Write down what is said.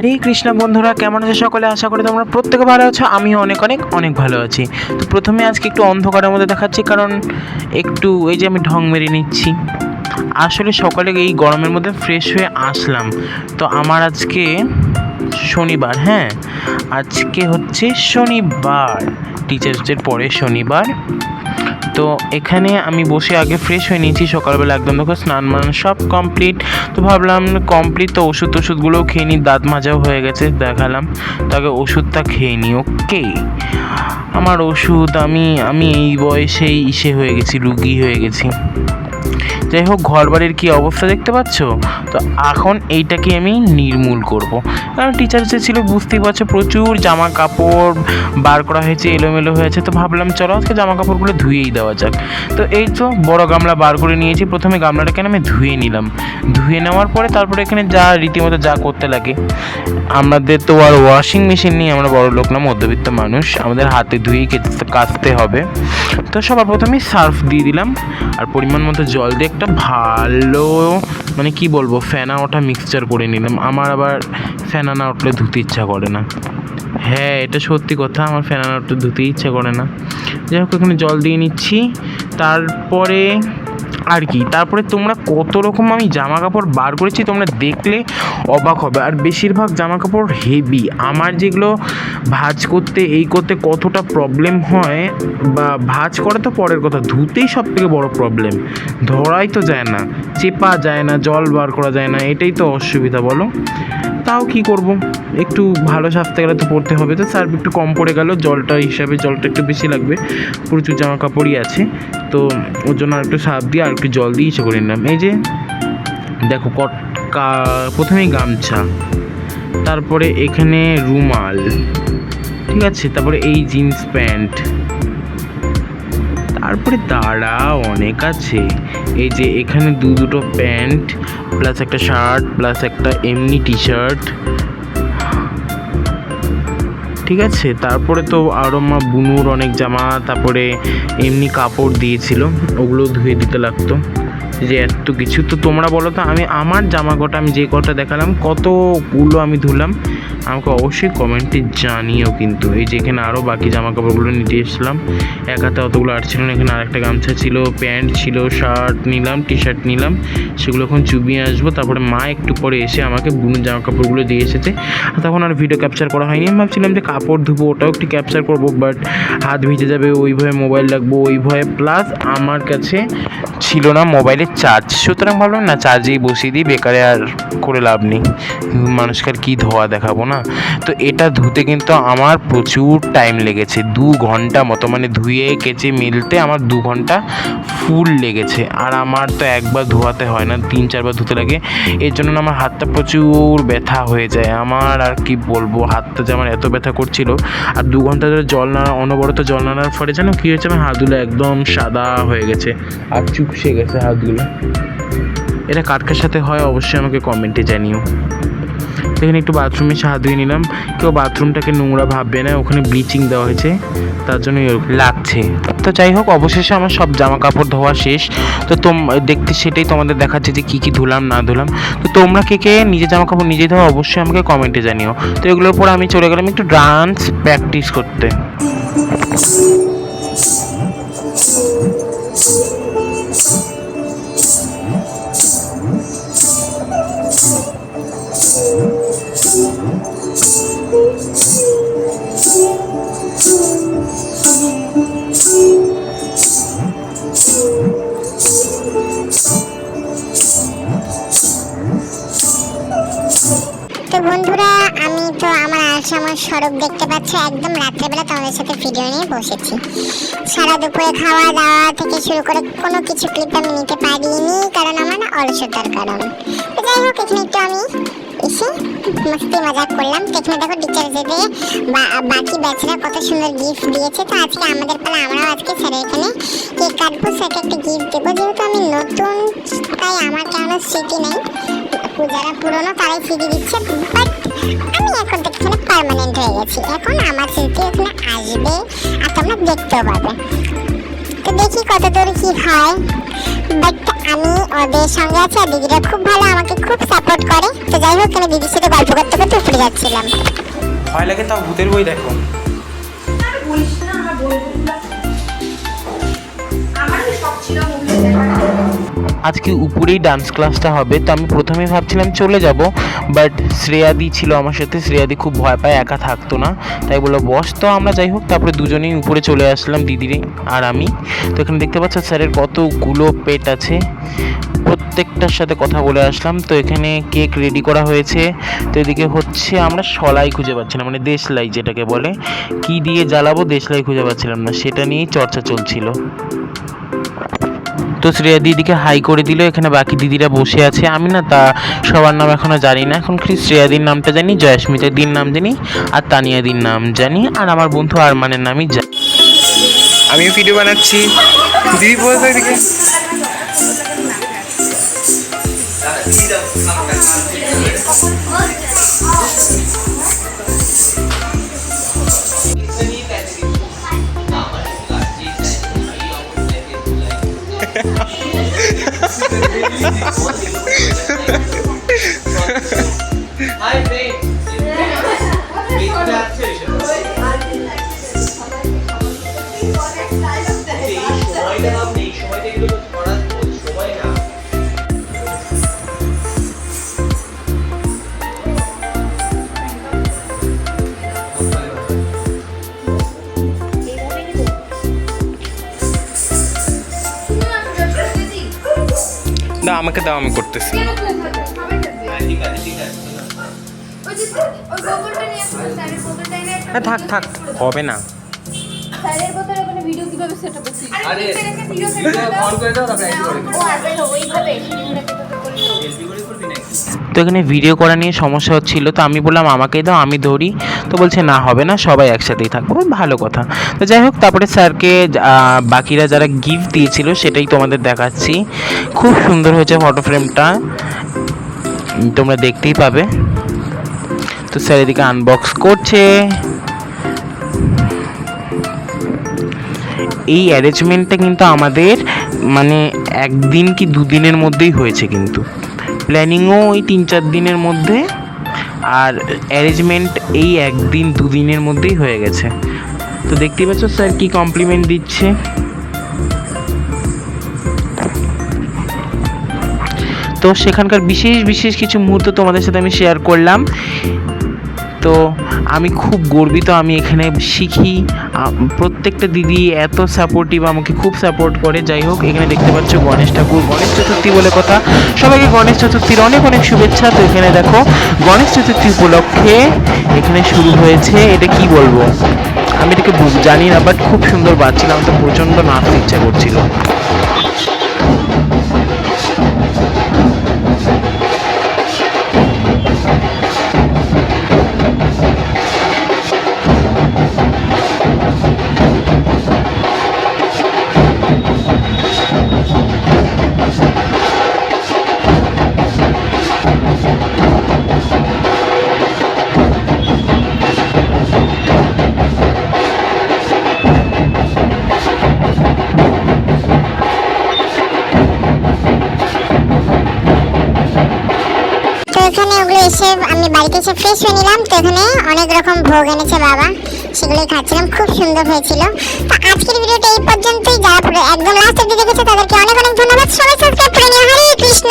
হরে কৃষ্ণ বন্ধুরা, কেমন আছো সকলে? আশা করি তোমরা প্রত্যেকে ভালো আছো, আমিও অনেক অনেক অনেক ভালো আছি। তো প্রথমে আজকে একটু অন্ধকারের মধ্যে দেখাচ্ছি, কারণ একটু এই যে আমি ঢং মেরে নিচ্ছি। আসলে সকালে এই গরমের মধ্যে ফ্রেশ হয়ে আসলাম। তো আমার আজকে শনিবার হ্যাঁ? আজকে হচ্ছে শনিবার টিচার্স ডের পরে শনিবার। তো এখানে আমি বসে আগে ফ্রেশ হয়ে নিয়েছি, সকালবেলা একদম দেখো স্নান মান সব কমপ্লিট তো ভাবলাম কমপ্লিট তো ওষুধ টষুধগুলোও খেয়ে নিই, দাঁত মাজাও হয়ে গেছে, দেখালাম। তো আগে ওষুধটা খেয়ে নিই ওকে আমার ওষুধ, আমি আমি এই বয়সেই ইসে হয়ে গেছি, রুগী হয়ে গেছি। যাই হোক ঘর বাড়ির কী অবস্থা দেখতে পাচ্ছ? তো এখন এইটাকে আমি নির্মূল করব। কারণ টিচার যে ছিল বুঝতেই পারছ, প্রচুর জামা কাপড় বার করা হয়েছে, এলোমেলো হয়েছে। তো ভাবলাম, চলো আজকে জামা কাপড়গুলো ধুয়েই দেওয়া যাক। তো এই তো বড় গামলা বার করে নিয়েছি। প্রথমে গামলাটাকে আমি ধুয়ে নিলাম। ধুয়ে নেওয়ার পরে তারপরে এখানে যা, রীতিমতো যা করতে লাগে। আমাদের তো আর ওয়াশিং মেশিন নিয়ে আমরা বড় লোক না, মধ্যবিত্ত মানুষ। আমাদের হাতে ধুয়েই কেচে- কাচতে হবে। তো সবার প্রথমে সার্ফ দিয়ে দিলাম। আর পরিমাণ মতো জল দিয়ে একটা ভালো মানে কি বলব ফ্যানা ওঠা মিক্সচার করে নিলাম। আমার আবার ফেনা না উঠলে ধুতে ইচ্ছা করে না। হ্যাঁ এটা সত্যি কথা, আমার ফেনা না উঠলে ধুতে ইচ্ছা করে না। যাই হোক, এখানে জল দিয়ে নিচ্ছি। তারপরে আর কি? তারপরে তোমরা কত রকম আমি জামা কাপড় বার করেছি তোমরা দেখলে অবাক হবে। আর বেশিরভাগ জামা কাপড় হেভি আমার যেগুলো ভাঁজ করতে, এই করতে কতটা প্রবলেম হয় বা ভাঁজ করে তো পরের কথা, ধুতেই সব থেকে বড় প্রবলেম ধরাই তো যায় না, চেপা যায় না, জল বার করা যায় না, এটাই তো অসুবিধা বলো। তাও কি করব? একটু ভালো সাজতে গেলে তো পড়তে হবে। তো সার্ফ একটু কম পড়ে গেল, জলটা হিসাবে জলটা একটু বেশি লাগবে। প্রচুর জামা কাপড়ই আছে। তো ওর জন্য আর একটু সার্ফ দিয়ে আর একটু জল দিয়ে ইচ্ছে করে নিলাম। এই যে, দেখো কট প্রথমেই গামছা, তারপরে এখানে রুমাল, ঠিক আছে? তারপরে এই জিন্স প্যান্ট, তারপরে দাঁড়া অনেক আছে। এই যে এখানে দু দুটো প্যান্ট, প্লাস একটা শার্ট, প্লাস একটা এমনি টি শার্ট ঠিক আছে? তারপরে তো আরও মা বুনুর অনেক জামা, তারপরে এমনি কাপড় দিয়েছিল, ওগুলো ধুয়ে দিতে লাগতো। যে এত কিছু। তো তোমরা বলো তো, আমি আমার জামা কটা, আমি যে কটা দেখালাম, কতগুলো আমি ধুলাম আমাকে অবশ্যই কমেন্টে জানিও কিন্তু। এই যে এখানে আরও বাকি জামা কাপড়গুলো নিতে এসেছিলাম। এক হাতে অতগুলো আর ছিল না, এখানে আরেকটা গামছা ছিল, প্যান্ট ছিল, শার্ট নিলাম টি শার্ট নিলাম, সেগুলো এখন চুবিয়ে আসব। তারপরে মা একটু পরে এসে আমাকে বুনো জামা কাপড়গুলো দিয়ে এসেছে। তখন আর ভিডিও ক্যাপচার করা হয়নি। আমি ভাবছিলাম যে কাপড় ধুবো, ওটাও একটু ক্যাপচার করব বাট হাত ভিজে যাবে, ওই ভয়ে মোবাইল রাখব, ওই ভয়ে। প্লাস আমার কাছে ছিল না মোবাইলের চার্জ সুতরাং ভাবলাম, না চার্জেই বসিয়ে দিই, বেকারে আর করে লাভ নেই। মানুষকে আর কী ধোয়া দেখাবো না? তো এটা ধুতে কিন্তু আমার প্রচুর টাইম লেগেছে। দু ঘণ্টা মতো মানে ধুয়ে কেচে মিলতে আমার দু ঘণ্টা ফুল লেগেছে। আর আমার তো একবার ধোয়াতে হয় না, তিন চারবার ধুতে লাগে। এর জন্য না আমার হাতটা প্রচুর ব্যথা হয়ে যায়। আমার আর কি বলব, হাতটা যে আমার এত ব্যথা করছিল। আর দু ঘণ্টা ধরে জল নাড়া, অনবরত জল নাড়ার ফলে জানো কী হয়েছে, আমার হাতগুলো একদম সাদা হয়ে গেছে। আর চুপসে গেছে হাতগুলো। এটা কার কার সাথে হয় অবশ্যই আমাকে কমেন্টে জানিও। এখানে একটু বাথরুমে দিয়ে নিলাম। কেউ বাথরুমটাকে নোংরা ভাববে না, ওখানে ব্লিচিং দেওয়া হয়েছে, তার জন্য লাগছে। তো যাই হোক, অবশেষে আমার সব জামা কাপড় ধোয়া শেষ। তো তোম, দেখতে সেটাই তোমাদের দেখাচ্ছে যে কী কী ধুলাম, না ধুলাম। তো তোমরা কে কে নিজের জামা কাপড় নিজে ধোয়া অবশ্যই আমাকে কমেন্টে জানিও। তো এগুলোর পর আমি চলে গেলাম একটু ডান্স প্র্যাকটিস করতে। আমার সড়ক দেখতে পাচ্ছি। একদম রাত্রেবেলা তোমাদের সাথে ভিডিও নিয়ে বসেছি। সারা দুপুরে খাওয়া দাওয়া থেকে শুরু করে কোনো কিছু ক্লিপ আমি নিতে পারিনি, কারণ আমার না অলসতার কারণ। যাই হোক, এখানে একটু আমি এসে মস্তি মজাক করলাম। এখানে দেখো টিচার ডে বাকি ব্যাচরা কত সুন্দর গিফট দিয়েছে। তো আজকে আমাদের পালা, আমরাও আজকে স্যারের এখানে কেক কাটবো স্যারকে একটা গিফট দেবো। যেহেতু আমি নতুন, তাই আমার কেন স্মৃতি নেই। যারা পুরনো তারাই ফিরে দিচ্ছে। বাট আমি এখন থেকে এখানে পার্মানেন্ট হয়ে গেছি। এখন আমার স্মৃতি এখানে আসবে আর তোমরা দেখতেও পাবে তো দেখি কত দূর কি হয়। বাট আমি ওদের সঙ্গে আছি আর দিদিরা খুব ভালো আমাকে খুব সাপোর্ট করে। তো যাই হোক আমি দিদির সাথে গল্প করতে করতে উপরে যাচ্ছিলাম। ভয় লাগে তাও ভূতের বই দেখো। আমার শখ ছিল মুভি দেখার আজকে উপরেই ডান্স ক্লাসটা হবে, তো আমি প্রথমে ভাবছিলাম চলে যাব বাট শ্রেয়াদি ছিল আমার সাথে, শ্রেয়াদি খুব ভয় পায়, একা থাকতো না, তাই বলল, বস, তো আমরা যাই হোক। তারপরে দুজনেই উপরে চলে আসলাম, দিদিরে আর আমি। তো এখানে দেখতে পাচ্ছ স্যারের কতগুলো পেট আছে, প্রত্যেকটার সাথে কথা বলে আসলাম। তো এখানে কেক রেডি করা হয়েছে, তো এদিকে হচ্ছে আমরা সলাই খুঁজে পাচ্ছিলাম মানে দেশলাই যেটাকে বলে। কি দিয়ে জ্বালাবো, দেশলাই খুঁজে পাচ্ছিলাম না, সেটা নিয়েই চর্চা চলছিল। তো শ্রেয়া দিদিকে হাই করে দিল, এখানে বাকি দিদিরা বসে আছে। আমি না তা সবার নাম এখনও জানি না। এখন খালি শ্রেয়াদির নামটা জানি, জয়স্মিতা দির নাম জানি, আর তানিয়া দির নাম জানি, আর আমার বন্ধু আরমানের নামই জানি। আমি ভিডিও বানাচ্ছি। দিদি বলতে Hi, babe. না আমাকে দাও আমি করতেছি। হ্যাঁ থাক থাক হবে না। স্যারের বোতল ওখানে ভিডিও কীভাবে সেট আপ করছিস আরে তো এখানে ভিডিও করা নিয়ে সমস্যা হচ্ছিল, তো আমি বললাম, আমাকেই দাও, আমি ধরি। তো বলছে, না, হবে না, সবাই একসাথেই থাকব। ভালো কথা। তো যাই হোক, তারপরে স্যারকে বাকিরা যারা গিফট দিয়েছিল, সেটাই তোমাদের দেখাচ্ছি। খুব সুন্দর হয়েছে ফটো ফ্রেমটা তোমরা দেখতেই পাবে। তো স্যার এদিকে আনবক্স করছে। এই অ্যারেঞ্জমেন্টটা কিন্তু আমাদের মানে একদিন কি দুদিনের মধ্যেই হয়েছে কিন্তু। প্ল্যানিংও ওই তিন চার দিনের মধ্যে আর অ্যারেঞ্জমেন্ট এই একদিন, দুদিনের মধ্যেই হয়ে গেছে। তো দেখতেই পাচ্ছ স্যার কি কমপ্লিমেন্ট দিচ্ছে। তো সেখানকার বিশেষ বিশেষ কিছু মুহূর্ত তোমাদের সাথে আমি শেয়ার করলাম। তো আমি খুব গর্বিত আমি এখানে শিখি। প্রত্যেকটা দিদি এত সাপোর্টিভ আমাকে খুব সাপোর্ট করে। যাই হোক, এখানে দেখতে পাচ্ছ গণেশ ঠাকুর। গণেশ চতুর্থী বলে কথা। সবাইকে গণেশ চতুর্থীর অনেক অনেক শুভেচ্ছা। তো এখানে দেখো, গণেশ চতুর্থী উপলক্ষে এখানে শুরু হয়েছে। এটা কি বলব? আমি এটাকে জানি না বাট খুব সুন্দর বাজছিল। তো প্রচণ্ড নাচতে ইচ্ছা করছিল। ওখানে ওগুলো এসে আমি বাড়িতে এসে ফ্রেশ হয়ে নিলাম। তো ওখানে অনেক রকম ভোগ এনেছে বাবা। সেগুলোই খাচ্ছিলাম, খুব সুন্দর হয়েছিল। তো আজকের ভিডিওটা এই পর্যন্তই। যারা একদম লাস্ট অব্দি দেখেছে, তাদেরকে অনেক অনেক ধন্যবাদ। সবাই সাবস্ক্রাইব করে নিও। হরে কৃষ্ণ।